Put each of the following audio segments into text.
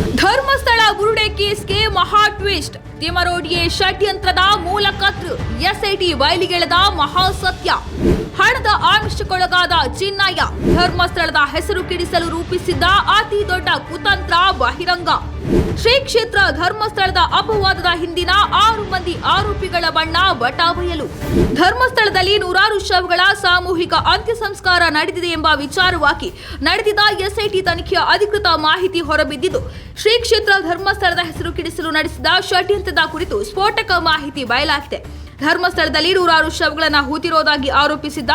ಧರ್ಮಸ್ಥಳ ಬುರುಡೆ ಕೇಸ್ಗೆ ಮಹಾ ಟ್ವಿಸ್ಟ್. ತಿಮರೋಡಿಯೇ ಷಡ್ಯಂತ್ರದ ಮೂಲ ಕತ್ರು ಎಸ್ಐಟಿ ಬಯಲಿಗೆಳೆದ ಮಹಾ ಆಮಿಷಕ್ಕೊಳಗಾದ ಚಿನ್ನಯ್ಯ. ಧರ್ಮಸ್ಥಳದ ಹೆಸರು ಕೆಡಿಸಲು ರೂಪಿಸಿದ್ದ ಅತಿ ದೊಡ್ಡ ಕುತಂತ್ರ ಬಹಿರಂಗ. ಶ್ರೀ ಕ್ಷೇತ್ರ ಧರ್ಮಸ್ಥಳದ ಅಪವಾದದ ಹಿಂದಿನ ಆರು ಮಂದಿ ಆರೋಪಿಗಳ ಬಣ್ಣ ಬಟಾಬಯಲು ಧರ್ಮಸ್ಥಳದಲ್ಲಿ ನೂರಾರು ಶವಗಳ ಸಾಮೂಹಿಕ ಅಂತ್ಯ ಸಂಸ್ಕಾರ ನಡೆದಿದೆ ಎಂಬ ವಿಚಾರವಾಗಿ ನಡೆದಿದ್ದ ಎಸ್ಐಟಿ ತನಿಖೆಯ ಅಧಿಕೃತ ಮಾಹಿತಿ ಹೊರಬಿದ್ದಿದ್ದು, ಶ್ರೀ ಕ್ಷೇತ್ರ ಧರ್ಮಸ್ಥಳದ ಹೆಸರು ಕಿಡಿಸಲು ನಡೆಸಿದ ಷಡ್ಯಂತ್ರದ ಕುರಿತು ಸ್ಫೋಟಕ ಮಾಹಿತಿ ಬಯಲಾಗಿದೆ. ಧರ್ಮಸ್ಥಳದಲ್ಲಿ ನೂರಾರು ಶವಗಳನ್ನು ಹೂತಿರೋದಾಗಿ ಆರೋಪಿಸಿದ್ದ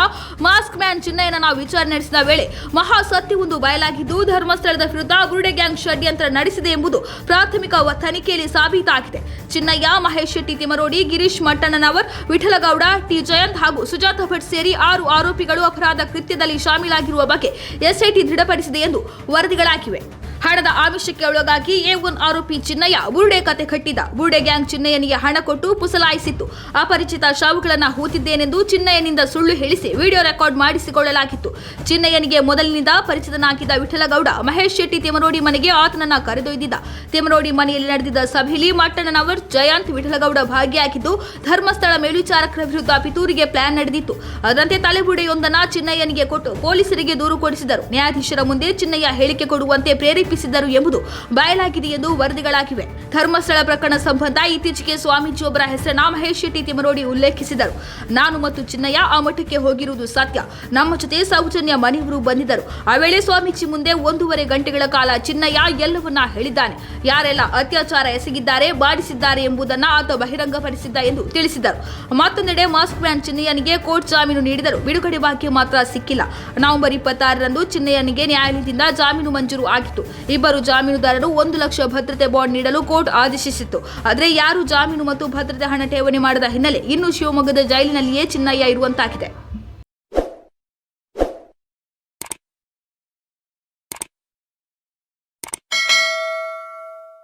ಮಾಸ್ಕ್ ಮ್ಯಾನ್ ನಾವು ವಿಚಾರಣೆ ನಡೆಸಿದ ವೇಳೆ ಮಹಾ ಒಂದು ಬಯಲಾಗಿದ್ದು, ಧರ್ಮಸ್ಥಳದ ವಿರುದ್ಧ ಗುರುಡೆ ಗ್ಯಾಂಗ್ ಷಡ್ಯಂತ್ರ ನಡೆಸಿದೆ ಎಂಬುದು ಪ್ರಾಥಮಿಕ ತನಿಖೆಯಲ್ಲಿ ಸಾಬೀತಾಗಿದೆ. ಚಿನ್ನಯ್ಯ, ಮಹೇಶ್ ಶೆಟ್ಟಿ ತಿಮರೋಡಿ ಗಿರೀಶ್ ಮಟ್ಟಣ್ಣನವರ್, ವಿಠಲಗೌಡ, ಟಿ ಜಯಂತ್ ಹಾಗೂ ಸುಜಾತ ಭಟ್ ಸೇರಿ ಆರು ಆರೋಪಿಗಳು ಅಪರಾಧ ಕೃತ್ಯದಲ್ಲಿ ಶಾಮೀಲಾಗಿರುವ ಬಗ್ಗೆ ಎಸ್ಐಟಿ ದೃಢಪಡಿಸಿದೆ ಎಂದು ವರದಿಗಳಾಗಿವೆ. ಹಣದ ಆಮಿಷಕ್ಕೆ ಒಳಗಾಗಿ ಎ ಒನ್ ಆರೋಪಿ ಚಿನ್ನಯ್ಯ ಬುರುಡೆ ಕತೆ ಕಟ್ಟಿದ. ಬುರುಡೆ ಗ್ಯಾಂಗ್ ಚಿನ್ನಯ್ಯನಿಗೆ ಹಣ ಕೊಟ್ಟು ಪುಸಲಾಯಿಸಿತ್ತು. ಅಪರಿಚಿತ ಶಾವುಗಳನ್ನ ಹೂತಿದ್ದೇನೆಂದು ಚಿನ್ನಯ್ಯನಿಂದ ಸುಳ್ಳು ಹೇಳಿಸಿ ವಿಡಿಯೋ ರೆಕಾರ್ಡ್ ಮಾಡಿಸಿಕೊಳ್ಳಲಾಗಿತ್ತು. ಚಿನ್ನಯ್ಯನಿಗೆ ಮೊದಲಿನಿಂದ ಪರಿಚಿತನಾಗಿದ್ದ ವಿಠಲಗೌಡ ಮಹೇಶ್ ಶೆಟ್ಟಿ ತಿಮರೋಡಿ ಮನೆಗೆ ಆತನನ್ನ ಕರೆದೊಯ್ದಿದ್ದ. ತಿಮರೋಡಿ ಮನೆಯಲ್ಲಿ ನಡೆದಿದ್ದ ಸಭೆಯಲ್ಲಿ ಮಟ್ಟಣ್ಣನವರ್ ಜಯಂತ್ ವಿಠಲಗೌಡ ಭಾಗಿಯಾಗಿದ್ದು, ಧರ್ಮಸ್ಥಳ ಮೇಲ್ವಿಚಾರಕರ ವಿರುದ್ಧ ಪಿತೂರಿಗೆ ಪ್ಲಾನ್ ನಡೆದಿತ್ತು. ಅದರಂತೆ ತಲೆಬುಡೆಯೊಂದನ್ನ ಚಿನ್ನಯ್ಯನಿಗೆ ಕೊಟ್ಟು ಪೊಲೀಸರಿಗೆ ದೂರು ಕೊಡಿಸಿದರು. ನ್ಯಾಯಾಧೀಶರ ಮುಂದೆ ಚಿನ್ನಯ್ಯ ಹೇಳಿಕೆ ಕೊಡುವಂತೆ ಪ್ರೇರೇಪಿಸಿದ್ದರು ಎಂಬುದು ಬಯಲಾಗಿದೆ ಎಂದು ವರದಿಗಳಾಗಿವೆ. ಧರ್ಮಸ್ಥಳ ಪ್ರಕರಣ ಸಂಬಂಧ ಇತ್ತೀಚೆಗೆ ಸ್ವಾಮೀಜಿಯೊಬ್ಬರ ಹೆಸರನ್ನ ಮಹೇಶ್ ಶೆಟ್ಟಿ ತಿಮರೋಡಿ ಉಲ್ಲೇಖಿಸಿದರು. ನಾನು ಮತ್ತು ಚಿನ್ನಯ್ಯ ಆ ಮಠಕ್ಕೆ ಹೋಗಿರುವುದು ಸತ್ಯ ನಮ್ಮ ಜೊತೆ ಸೌಜನ್ಯ ಮನೆಯವರು ಬಂದಿದ್ದರು. ಆ ವೇಳೆ ಸ್ವಾಮೀಜಿ ಮುಂದೆ ಒಂದೂವರೆ ಗಂಟೆಗಳ ಕಾಲ ಚಿನ್ನಯ್ಯ ಎಲ್ಲವನ್ನ ಹೇಳಿದ್ದಾನೆ. ಯಾರೆಲ್ಲ ಅತ್ಯಾಚಾರ ಎಸಗಿದ್ದಾರೆ ಬಾಡಿಸಿದ್ದಾರೆ ಎಂಬುದನ್ನ ಆತ ಬಹಿರಂಗಪಡಿಸಿದ್ದ ಎಂದು ತಿಳಿಸಿದರು ಮತ್ತೊಂದೆಡೆ ಮಾಸ್ಕ್ ಮ್ಯಾನ್ ಚಿನ್ನಯ್ಯನಿಗೆ ಕೋರ್ಟ್ ಜಾಮೀನು ನೀಡಿದರು ಬಿಡುಗಡೆ ಭಾಗ್ಯ ಮಾತ್ರ ಸಿಕ್ಕಿಲ್ಲ. ನವೆಂಬರ್ ಇಪ್ಪತ್ತಾರರಂದು ಚಿನ್ನಯ್ಯನಿಗೆ ನ್ಯಾಯಾಲಯದಿಂದ ಜಾಮೀನು ಮಂಜೂರು ಆಗಿತ್ತು. ಇಬ್ಬರು ಜಾಮೀನುದಾರರು ಒಂದು ಲಕ್ಷ ಭದ್ರತೆ ಬಾಂಡ್ ನೀಡಲು ಕೋರ್ಟ್ ಆದೇಶಿಸಿತ್ತು. ಆದರೆ ಯಾರು ಜಾಮೀನು ಮತ್ತು ಭದ್ರತೆ ಹಣ ಠೇವಣಿ ಮಾಡದ ಹಿನ್ನೆಲೆ ಇನ್ನು ಶಿವಮೊಗ್ಗದ ಜೈಲಿನಲ್ಲಿಯೇ ಚಿನ್ನಯ್ಯ ಇರುವಂತಾಗಿದೆ.